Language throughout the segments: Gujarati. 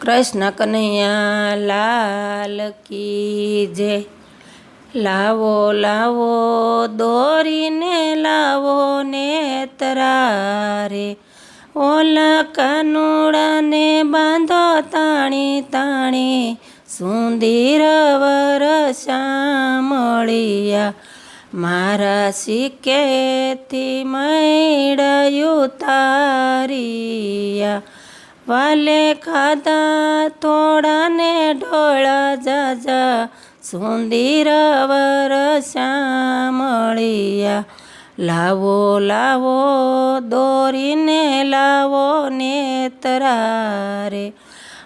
કૃષ્ણ કનૈયા, લાલ કી જે. લાવો લાવો, દોરીને લાવો ને તરારે ઓલા કાનુડાને બાંધો તાણી તાણી. સુંદર વરસામળિયા મારા સિક્કેથી મૈડયું તારિયા. વાલે ખાધા થોડા ને ઢોળા જાજા સુંદર વરસામળિયા લાવો લાવો, દોરીને લાવો ને તરારે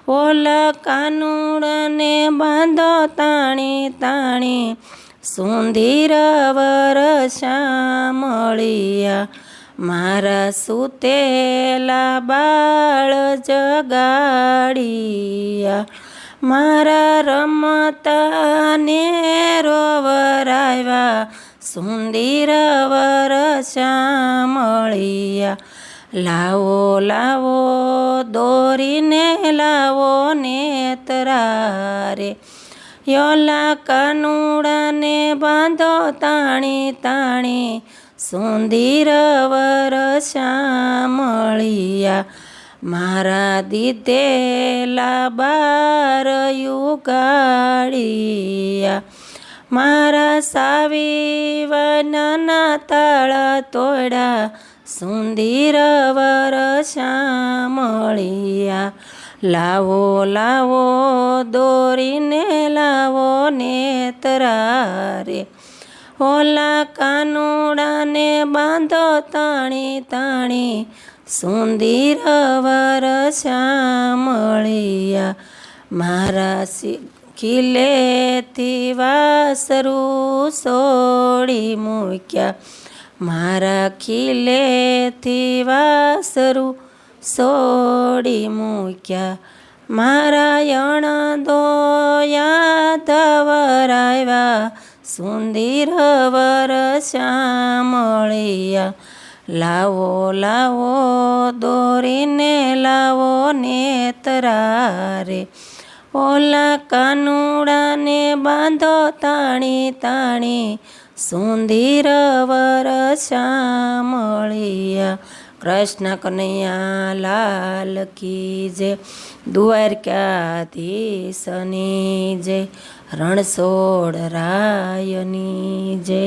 ઓલા કાનુડને બાંધો તાણી તાણી. સુંદર વરસામળિયા મારા સુતેલા બાળ જગાડિયા, મારા રમતાને રોવરાવ્યા સુંદર વરસામળિયા લાવો લાવો, દોરીને લાવો ને તરારે યોલા કાનુડાને બાંધો તાણી તાણી સુંદર શ્યામળિયા, મારા દીધેલા બાર યુગાડિયા મારા સાવી તળ તોડા સુંદર શ્યામળિયા. લાવો લાવો, દોરીને લાવો ને તરારે ઓલા કાનુડાને બાંધો તાણી તાણી. સુંદર વરસામળિયા મારા ખીલેથી વાસરું સોડી મૂક્યા. મારા ખીલેથી વાસરું સોડી મૂક્યા. મારા યણ દોયા ધવરાવ્યા સુંદર શ્યામળિયા. લાવો લાવો, દોરીને લાવો ને તરારે ઓલા કાનુડાને બાંધો તાણી તાણી. સુંદર વરસામળિયા કૃષ્ણ કનૈયા લાલ કી જય દ્વારકાધીશની જય રણછોડ રાયની જય